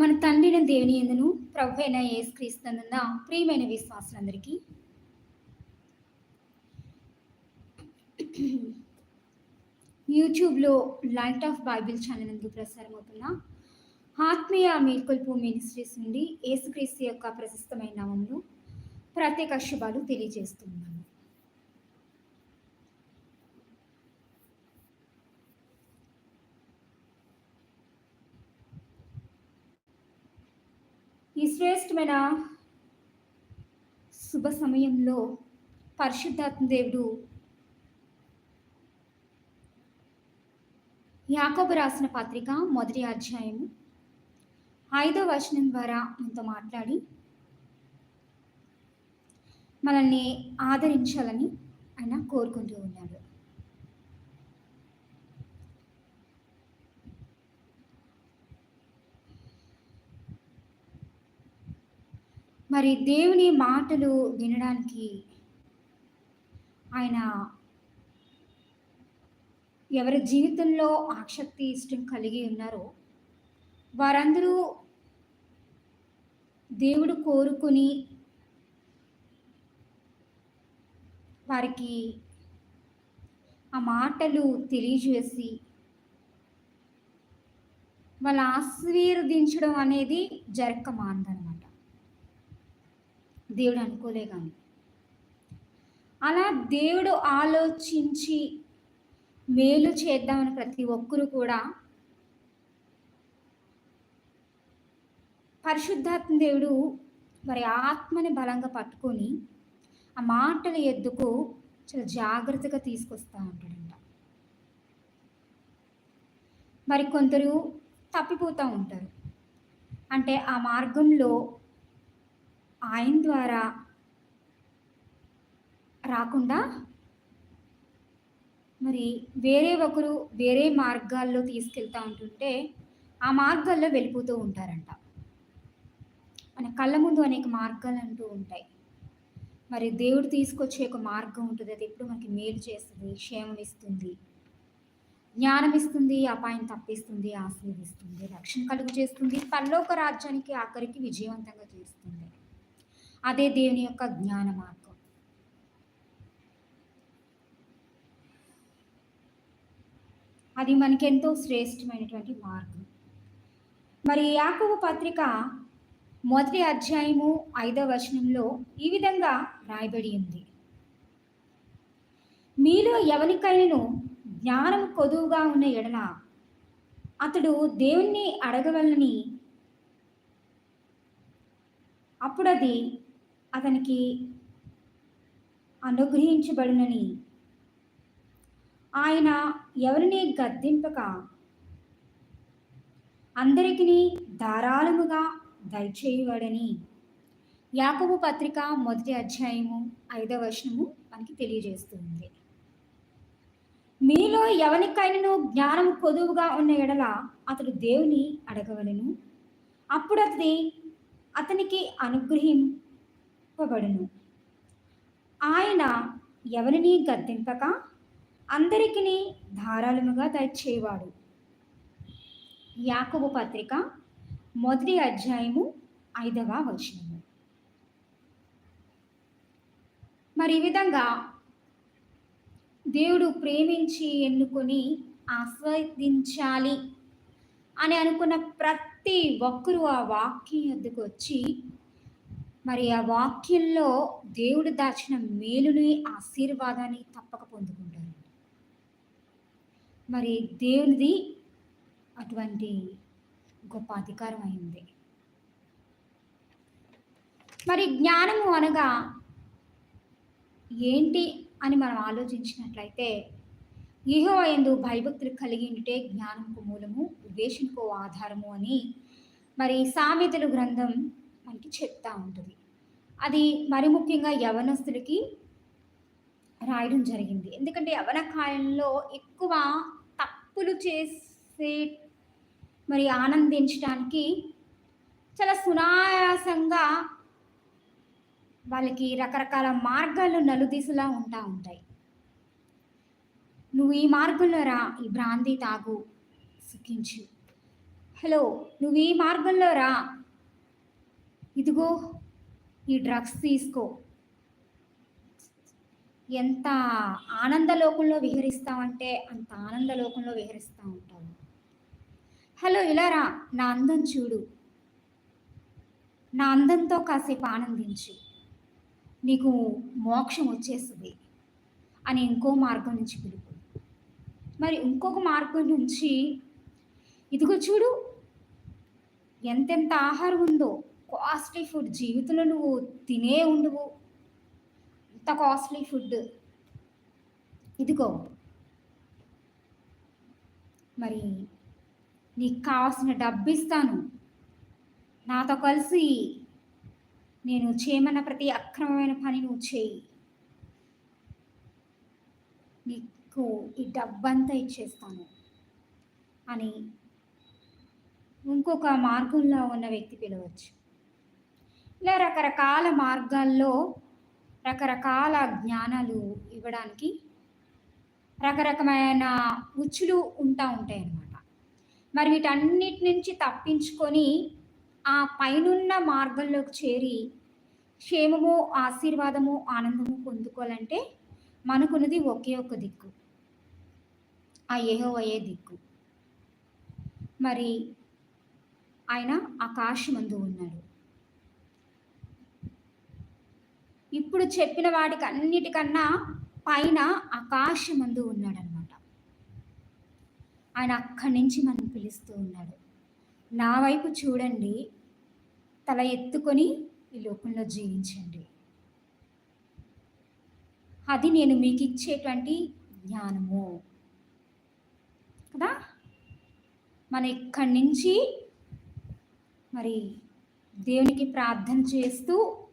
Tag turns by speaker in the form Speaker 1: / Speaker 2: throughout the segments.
Speaker 1: మన తండ్రిన దేవుని ఎందును ప్రభు అయిన యేసుక్రీస్తునందున ప్రియమైన విశ్వాసులందరికీ. యూట్యూబ్లో లైట్ ఆఫ్ బైబిల్ ఛానల్ ఎందుకు ప్రసారం అవుతున్న ఆత్మీయ మేల్కొల్పు మినిస్ట్రీస్ నుండి ఏసుక్రీస్తు యొక్క ప్రశస్తమైన నామంలో ప్రత్యేక శుభాలు తెలియజేస్తున్నాను. ఈ శ్రేష్టమైన శుభ సమయంలో పరిశుద్ధాత్మ దేవుడు యాకోబు రాసిన పత్రిక మొదటి అధ్యాయము ఐదో వచనం ద్వారా మనతో మాట్లాడి మనల్ని ఆదరించాలని ఆయన కోరుకుంటూ ఉన్నాడు. మరి దేవుని మాటలు వినడానికి ఆయన ఎవరి జీవితంలో ఆసక్తి ఇష్టం కలిగి ఉన్నారో వారందరూ దేవుడు కోరుకుని వారికి ఆ మాటలు తెలియజేసి వాళ్ళు ఆశీర్వదించడం అనేది జరక్క దేవుడు అనుకోలే కానీ. అలా దేవుడు ఆలోచించి మేలు చేద్దామని ప్రతి ఒక్కరు కూడా పరిశుద్ధాత్మ దేవుడు మరి ఆత్మని బలంగా పట్టుకొని ఆ మాటల ఎద్దుకు చాలా జాగ్రత్తగా తీసుకొస్తూ ఉంటాడంట. మరి కొందరు తప్పిపోతూ ఉంటారు. అంటే ఆ మార్గంలో ఆయన ద్వారా రాకుండా మరి వేరే ఒకరు వేరే మార్గాల్లో తీసుకెళ్తూ ఉంటుంటే ఆ మార్గాల్లో వెళ్ళిపోతూ ఉంటారంట. మన కళ్ళ ముందు అనేక మార్గాలు అంటూ ఉంటాయి. మరి దేవుడు తీసుకొచ్చే ఒక మార్గం ఉంటుంది. అది ఎప్పుడు మనకి మేలు చేస్తుంది క్షేమం ఇస్తుంది జ్ఞానం ఇస్తుంది అపాయం తప్పిస్తుంది ఆశీర్దిస్తుంది రక్షణ కలుగు చేస్తుంది పల్లోక రాజ్యానికి ఆఖరికి విజయవంతంగా చేస్తుంది. అదే దేవుని యొక్క జ్ఞాన మార్గం. అది మనకెంతో శ్రేష్టమైనటువంటి మార్గం. మరి యాకవ పత్రిక మొదటి అధ్యాయము ఐదవ వచనంలో ఈ విధంగా రాయబడి ఉంది. మీలో ఎవరికైనాను జ్ఞానం కొదువుగా ఉన్న ఎడల అతడు దేవుణ్ణి అడగవలని అప్పుడు అది అతనికి అనుగ్రహించబడునని. ఆయన ఎవరిని గద్దింపక అందరికీ ధారాళముగా దయచేయవాడని. యాకబు పత్రిక మొదటి అధ్యాయము ఐదవ వచనము మనకి తెలియజేస్తుంది. మీలో ఎవరికైనాను జ్ఞానం కొదువుగా ఉన్న ఎడల అతడు దేవుని అడగవలను. అప్పుడు అతడి అతనికి అనుగ్రహం అనుగ్రహింపబడును ఆయన ఎవరిని గద్దింపక అందరికీ ధారాళముగా దయచేవాడు యాకబు పత్రిక మొదటి అధ్యాయము ఐదవ వచనము. మరి ఈ విధంగా దేవుడు ప్రేమించి ఎన్నుకొని ఆస్వాదించాలి అని అనుకున్న ప్రతి ఒక్కరూ ఆ వాక్యం ఎద్దుకు వచ్చి మరి ఆ వాక్యంలో దేవుడు దాచిన మేలుని ఆశీర్వాదాన్ని తప్పక పొందుకుంటారు మరి దేవునిది అటువంటి గొప్ప అధికారం అయింది. మరి జ్ఞానము అనగా ఏంటి అని మనం ఆలోచించినట్లయితే ఇహో ఎందు భయభక్తులు కలిగి ఉంటే జ్ఞానంకు మూలము వివేషణకు ఆధారము అని మరి సామెతలు గ్రంథం మనకి చెప్తా ఉంటుంది. అది మరి ముఖ్యంగా యవనస్తుడికి రాయడం జరిగింది. ఎందుకంటే యవన కాలంలో ఎక్కువ తప్పులు చేసే మరి ఆనందించడానికి చాలా సునాయాసంగా వాళ్ళకి రకరకాల మార్గాలు నలుదిశలా ఉంటా ఉంటాయి. నువ్వు ఈ మార్గంలో రా ఈ భ్రాంతి తాగు సుఖించు. హలో నువ్వు ఈ మార్గంలో రా. ఇదిగో ఈ డ్రగ్స్ తీసుకో. ఎంత ఆనంద లోకంలో విహరిస్తావంటే అంత ఆనంద లోకంలో విహరిస్తూ ఉంటావు. హలో ఇలా రా. నా అందం చూడు. నా అందంతో కాసేపు ఆనందించు. నీకు మోక్షం వచ్చేస్తుంది అని ఇంకో మార్గం నుంచి పిలుపు. మరి ఇంకొక మార్గం నుంచి ఇదిగో చూడు ఎంతెంత ఆహారం ఉందో కాస్ట్లీ ఫుడ్ జీవితంలో నువ్వు తినే ఉండవు. అంత కాస్ట్లీ ఫుడ్ ఇదిగో. మరి నీకు కావాల్సిన డబ్బు ఇస్తాను. నాతో కలిసి నేను చేయమన్న ప్రతి అక్రమమైన పని నువ్వు చేయి. నీకు ఈ డబ్బంతా ఇచ్చేస్తాను. అని ఇంకొక మార్గంలో ఉన్న వ్యక్తి పిలవచ్చు. ఇలా రకరకాల మార్గాల్లో రకరకాల జ్ఞానాలు ఇవ్వడానికి రకరకమైన ఉచ్చులు ఉంటా ఉంటాయి అన్నమాట. మరి వీటన్నిటి నుంచి తప్పించుకొని ఆ పైనున్న మార్గంలోకి చేరి క్షేమము ఆశీర్వాదము ఆనందము పొందుకోవాలంటే మనకున్నది ఒకే ఒక్క దిక్కు. ఆ ఏహో అయ్యే దిక్కు. మరి ఆయన ఆకాశమందు ఉన్నాడు. ఇప్పుడు చెప్పిన వాటికి అన్నిటికన్నా పైన ఆకాశమందు ఉన్నాడనమాట. ఆయన అక్కడి నుంచి మనం పిలుస్తూ ఉన్నాడు. నా వైపు చూడండి తల ఎత్తుకొని ఈ లోకంలో జీవించండి. అది నేను మీకు ఇచ్చేటువంటి జ్ఞానము. కదా? మన ఇక్కడి నుంచి మరి దేవునికి ప్రార్థన చేస్తూ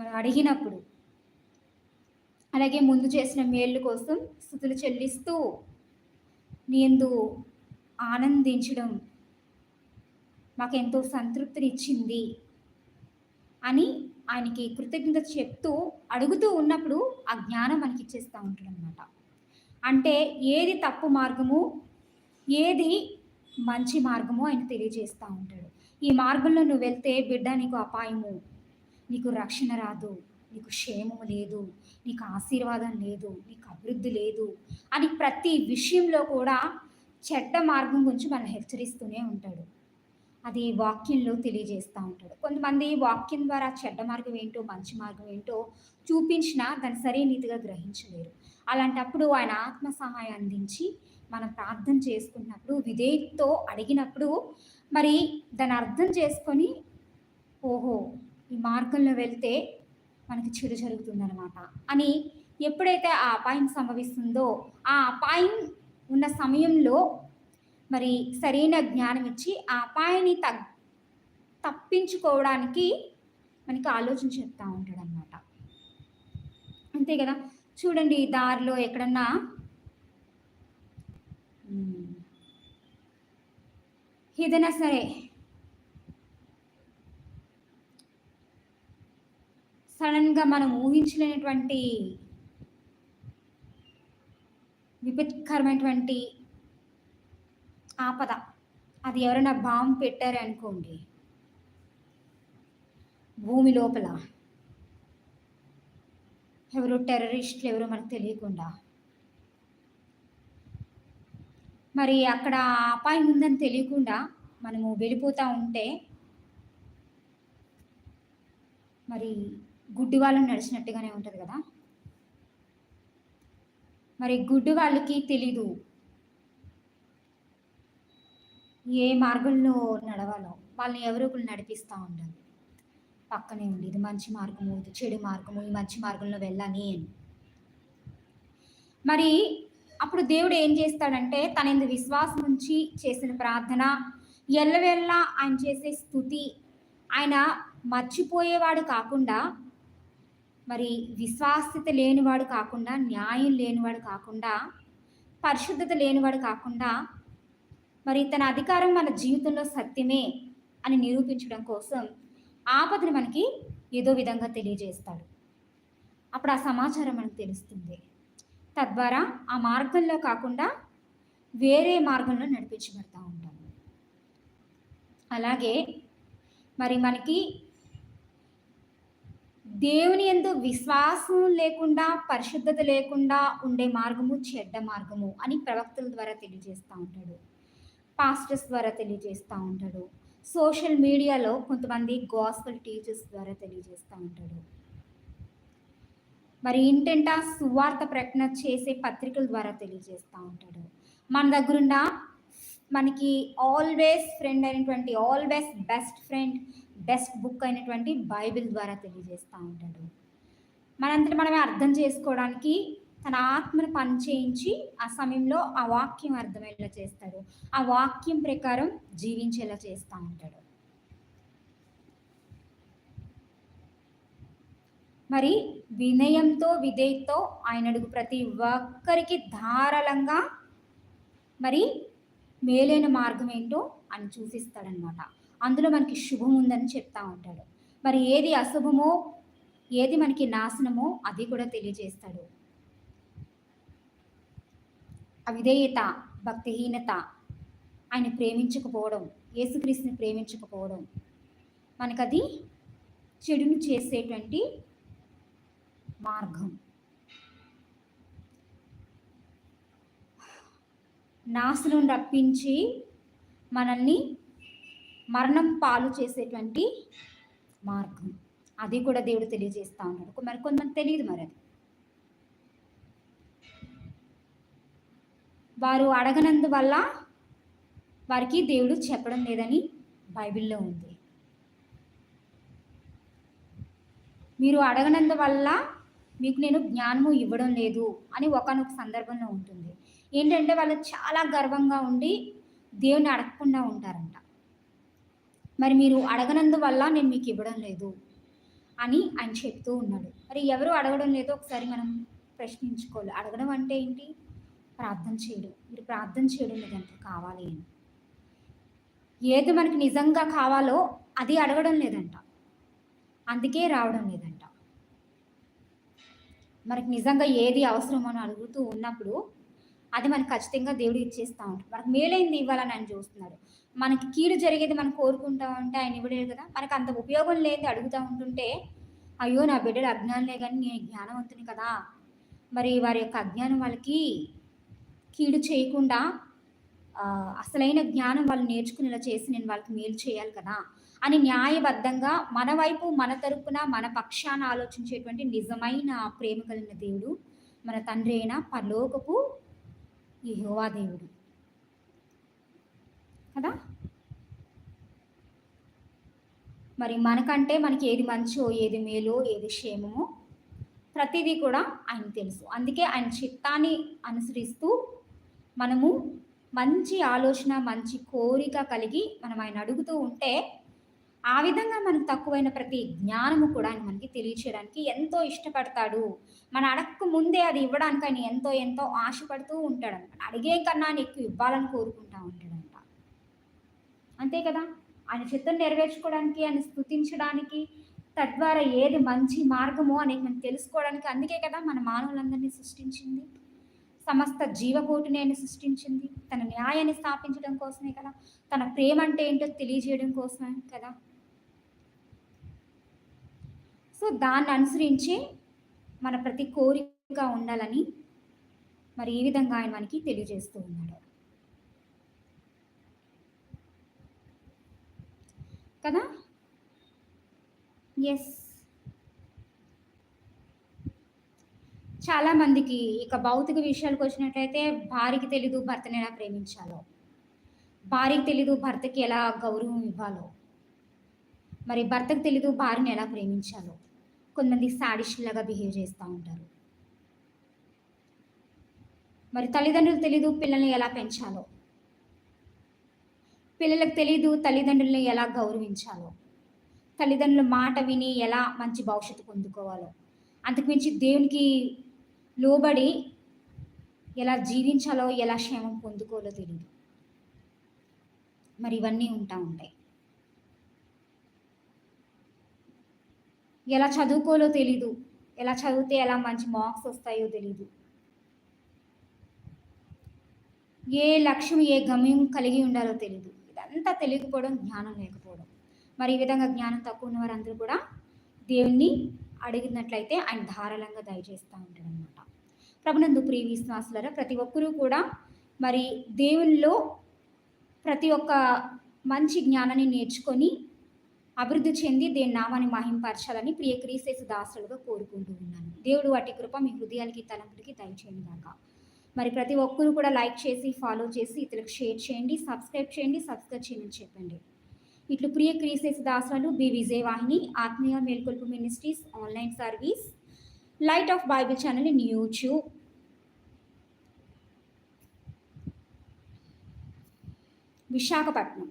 Speaker 1: మనం అడిగినప్పుడు. అలాగే ముందు చేసిన మేళ్ళు కోసం స్థుతులు చెల్లిస్తూ నీందు ఆనందించడం మాకెంతో సంతృప్తినిచ్చింది అని ఆయనకి కృతజ్ఞత చెప్తూ అడుగుతూ ఉన్నప్పుడు ఆ జ్ఞానం మనకి ఇచ్చేస్తూ ఉంటాడు అనమాట అంటే ఏది తప్పు మార్గము ఏది మంచి మార్గము ఆయన తెలియజేస్తూ ఉంటాడు. ఈ మార్గంలో నువ్వు వెళ్తే బిడ్డ నీకు అపాయము. నీకు రక్షణ రాదు నీకు క్షేమము లేదు నీకు ఆశీర్వాదం లేదు నీకు అభివృద్ధి లేదు అని ప్రతి విషయంలో కూడా చెడ్డ మార్గం గురించి మనం హెచ్చరిస్తూనే ఉంటాడు. అది వాక్యంలో తెలియజేస్తూ ఉంటాడు. కొంతమంది వాక్యం ద్వారా చెడ్డ మార్గం ఏంటో మంచి మార్గం ఏంటో చూపించినా దాన్ని సరే నీతిగా గ్రహించలేరు. అలాంటప్పుడు ఆయన ఆత్మ సహాయం అందించి మనం ప్రార్థన చేసుకున్నప్పుడు విధేయతతో అడిగినప్పుడు మరి దాన్ని అర్థం చేసుకొని ఓహో ఈ మార్గంలో వెళ్తే మనకి చెడు జరుగుతుందనమాట అని ఎప్పుడైతే ఆ అపాయం సంభవిస్తుందో ఆ అపాయం ఉన్న సమయంలో మరి సరైన జ్ఞానం ఇచ్చి ఆ అపాయాన్ని తగ్ తప్పించుకోవడానికి మనకి ఆలోచన చెప్తూ ఉంటాడు అనమాట అంతే కదా? చూడండి దారిలో ఎక్కడన్నా ఏదైనా సరే సడన్గా మనం ఊహించలేనటువంటి విపత్కరమైనటువంటి ఆపద. అది ఎవరైనా బాంబు పెట్టారనుకోండి భూమి లోపల ఎవరు టెర్రరిస్టులు ఎవరో మనకు తెలియకుండా. మరి అక్కడ అపాయం ఉందని తెలియకుండా మనము వెళ్ళిపోతూ ఉంటే మరి గుడ్డి వాళ్ళని నడిచినట్టుగానే ఉంటుంది కదా? మరి గుడ్డి వాళ్ళకి తెలీదు. ఏ మార్గంలో నడవాలో వాళ్ళని ఎవరో ఒకరు నడిపిస్తూ ఉండాలి. పక్కనే ఉండి ఇది మంచి మార్గము ఇది చెడు మార్గము ఈ మంచి మార్గంలో వెళ్ళాలి అని. మరి అప్పుడు దేవుడు ఏం చేస్తాడంటే తన ఇందు విశ్వాసం ఉంచి చేసిన ప్రార్థన ఎల్లవెల్లా ఆయన చేసే స్థుతి. ఆయన మర్చిపోయేవాడు కాకుండా మరి విశ్వాస్యత లేనివాడు కాకుండా న్యాయం లేనివాడు కాకుండా పరిశుద్ధత లేనివాడు కాకుండా మరి తన అధికారం మన జీవితంలో సత్యమే అని నిరూపించడం కోసం ఆపదను మనకి ఏదో విధంగా తెలియజేస్తాడు. అప్పుడు ఆ సమాచారం మనకు తెలుస్తుంది. తద్వారా ఆ మార్గంలో కాకుండా వేరే మార్గంలో నడిపించబడతా ఉంటాము అలాగే మరి మనకి దేవుని ఎందు విశ్వాసం లేకుండా పరిశుద్ధత లేకుండా ఉండే మార్గము చెడ్డ మార్గము అని ప్రవక్తల ద్వారా తెలియజేస్తూ ఉంటాడు. పాస్టర్స్ ద్వారా తెలియజేస్తూ ఉంటాడు. సోషల్ మీడియాలో కొంతమంది గాస్పల్ టీచర్స్ ద్వారా తెలియజేస్తూ ఉంటాడు. మరి ఇంటెంటా సువార్త ప్రకటన చేసే పత్రికల ద్వారా తెలియజేస్తూ ఉంటాడు. మన దగ్గరున్న మనకి ఆల్వేస్ ఫ్రెండ్ అయినటువంటి always best friend best book అయినటువంటి బైబిల్ ద్వారా తెలియజేస్తూ ఉంటాడు. మనంతటి మనమే అర్థం చేసుకోవడానికి తన ఆత్మను పనిచేయించి ఆ సమయంలో ఆ వాక్యం అర్థమయ్యేలా చేస్తాడు. ఆ వాక్యం ప్రకారం జీవించేలా చేస్తూ ఉంటాడు. మరి వినయంతో విధేయతో ఆయన అడుగు ప్రతి ఒక్కరికి ధారాళంగా మరి మేలైన మార్గం ఏంటో అని చూసిస్తాడనమాట అందులో మనకి శుభం ఉందని చెప్తా ఉంటాడు. మరి ఏది అశుభమో ఏది మనకి నాశనమో అది కూడా తెలియజేస్తాడు. అవిధేయత భక్తిహీనత ఆయన ప్రేమించకపోవడం యేసుక్రీస్తుని ప్రేమించకపోవడం మనకది చెడును చేసేటువంటి మార్గం. నాశనం రప్పించి మనల్ని మరణం పాలు చేసేటువంటి మార్గం. అది కూడా దేవుడు తెలియజేస్తూ ఉన్నాడు. మరి కొంతమంది తెలియదు మరి అది. వారు అడగనందు వల్ల వారికి దేవుడు చెప్పడం లేదని బైబిల్లో ఉంది. మీరు అడగనందు వల్ల మీకు నేను జ్ఞానము ఇవ్వడం లేదు అని ఒకనొక సందర్భంలో ఉంటుంది. ఏంటంటే వాళ్ళు చాలా గర్వంగా ఉండి దేవుని అడగకుండా ఉంటారంట. మరి మీరు అడగనందు వల్ల నేను మీకు ఇవ్వడం లేదు అని ఆయన చెప్తూ ఉన్నాడు. మరి ఎవరు అడగడం లేదో ఒకసారి మనం ప్రశ్నించుకోవాలి. అడగడం అంటే ఏంటి? ప్రార్థన చేయడం. మీరు ప్రార్థన చేయడం లేదంటే కావాలి అని. ఏది మనకి నిజంగా కావాలో అది అడగడం లేదంట. అందుకే రావడం లేదంట. మనకి నిజంగా ఏది అవసరమో అని అడుగుతూ ఉన్నప్పుడు అది మనకు ఖచ్చితంగా దేవుడు ఇచ్చేస్తూ ఉంటాడు. మనకు మేలైంది ఇవ్వాలని ఆయన చూస్తున్నాడు. మనకి కీడు జరిగేది మనం కోరుకుంటా ఉంటే ఆయన ఇవ్వలేదు కదా? మనకు అంత ఉపయోగం లేని అడుగుతూ ఉంటుంటే అయ్యో నా బిడ్డలు అజ్ఞానులే కానీ నేను జ్ఞానవంతుని కదా? మరి వారి యొక్క అజ్ఞానం వాళ్ళకి కీడు చేయకుండా అసలైన జ్ఞానం వాళ్ళు నేర్చుకునేలా చేసి నేను వాళ్ళకి మేలు చేయాలి కదా? అని న్యాయబద్ధంగా మన వైపు మన తరపున మన పక్షాన ఆలోచించేటువంటి నిజమైన ప్రేమ కలిగిన దేవుడు మన తండ్రి అయిన పరలోకపు ఈ దేవుడు. కదా? మరి మనకంటే మనకి ఏది మంచో ఏది మేలో ఏది క్షేమమో ప్రతిదీ కూడా ఆయన తెలుసు. అందుకే ఆయన చిత్తాన్ని అనుసరిస్తూ మనము మంచి ఆలోచన మంచి కోరిక కలిగి మనం ఆయన అడుగుతూ ఉంటే ఆ విధంగా మనకు తక్కువైన ప్రతి జ్ఞానము కూడా ఆయన మనకి తెలియచేయడానికి ఎంతో ఇష్టపడతాడు. మన అడగక ముందే అది ఇవ్వడానికి ఆయన ఎంతో ఎంతో ఆశపడుతూ ఉంటాడు అనమాట అడిగే కన్నా ఎక్కువ ఇవ్వాలని కోరుకుంటా ఉంటాడంట. అంతే కదా? ఆయన చిత్తం నెరవేర్చుకోవడానికి ఆయన స్థుతించడానికి తద్వారా ఏది మంచి మార్గమో అనేది మనం తెలుసుకోవడానికి అందుకే కదా మన మానవులందరినీ సృష్టించింది. సమస్త జీవకోటిని ఆయన సృష్టించింది. తన న్యాయాన్ని స్థాపించడం కోసమే కదా? తన ప్రేమ అంటే ఏంటో తెలియజేయడం కోసమే కదా? సో దాన్ని అనుసరించి మన ప్రతి కోరిక ఉండాలని మరి ఈ విధంగా ఆయన మనకి తెలియజేస్తూ ఉన్నాడు. కదా? ఎస్ చాలామందికి ఇక భౌతిక విషయాలకు వచ్చినట్లయితే భార్యకి తెలీదు భర్తని ఎలా ప్రేమించాలో? భార్యకి తెలీదు భర్తకి ఎలా గౌరవం ఇవ్వాలో? మరి భర్తకు తెలీదు భార్యని ఎలా ప్రేమించాలో? కొంతమంది లాగా బిహేవ్ చేస్తూ ఉంటారు. మరి తల్లిదండ్రులు తెలీదు పిల్లల్ని ఎలా పెంచాలో. పిల్లలకు తెలీదు తల్లిదండ్రుల్ని ఎలా గౌరవించాలో. తల్లిదండ్రుల మాట విని ఎలా మంచి భవిష్యత్తు పొందుకోవాలో. అంతకుమించి దేవునికి లోబడి ఎలా జీవించాలో ఎలా క్షేమం పొందుకోవాలో తెలియదు మరి ఇవన్నీ ఉంటా ఉంటాయి. ఎలా చదువుకోలో తెలీదు. ఎలా చదివితే ఎలా మంచి మార్క్స్ వస్తాయో తెలీదు. ఏ లక్ష్యం ఏ గమ్యం కలిగి ఉండాలో తెలియదు ఇదంతా తెలియకపోవడం జ్ఞానం లేకపోవడం. మరి ఈ విధంగా జ్ఞానం తక్కువ ఉన్న వారందరూ కూడా దేవుణ్ణి అడిగినట్లయితే ఆయన ధారాళంగా దయచేస్తూ ఉంటాడనమాట ప్రభునందు ప్రియ విశ్వాసులరా ప్రతి ఒక్కరూ కూడా మరి దేవుల్లో ప్రతి ఒక్క మంచి జ్ఞానాన్ని నేర్చుకొని అభివృద్ధి చెంది దేని నామాన్ని మహింపరచాలని ప్రియ క్రీసేసు దాసులుగా కోరుకుంటూ ఉన్నాను. దేవుడు వాటి కృప మీ హృదయాలకి తలంపులకి దయచేయండి దాకా మరి ప్రతి ఒక్కరు కూడా లైక్ చేసి ఫాలో చేసి ఇతరులకు షేర్ చేయండి సబ్స్క్రైబ్ చేయండి సబ్స్క్రైబ్ చేయమని చెప్పండి. ఇట్లు ప్రియ క్రీసేసు దాసాలు బి విజయవాహిని ఆత్మీయ మేల్కొల్పు ministries online service light of Bible channel in YouTube Visakhapatnam.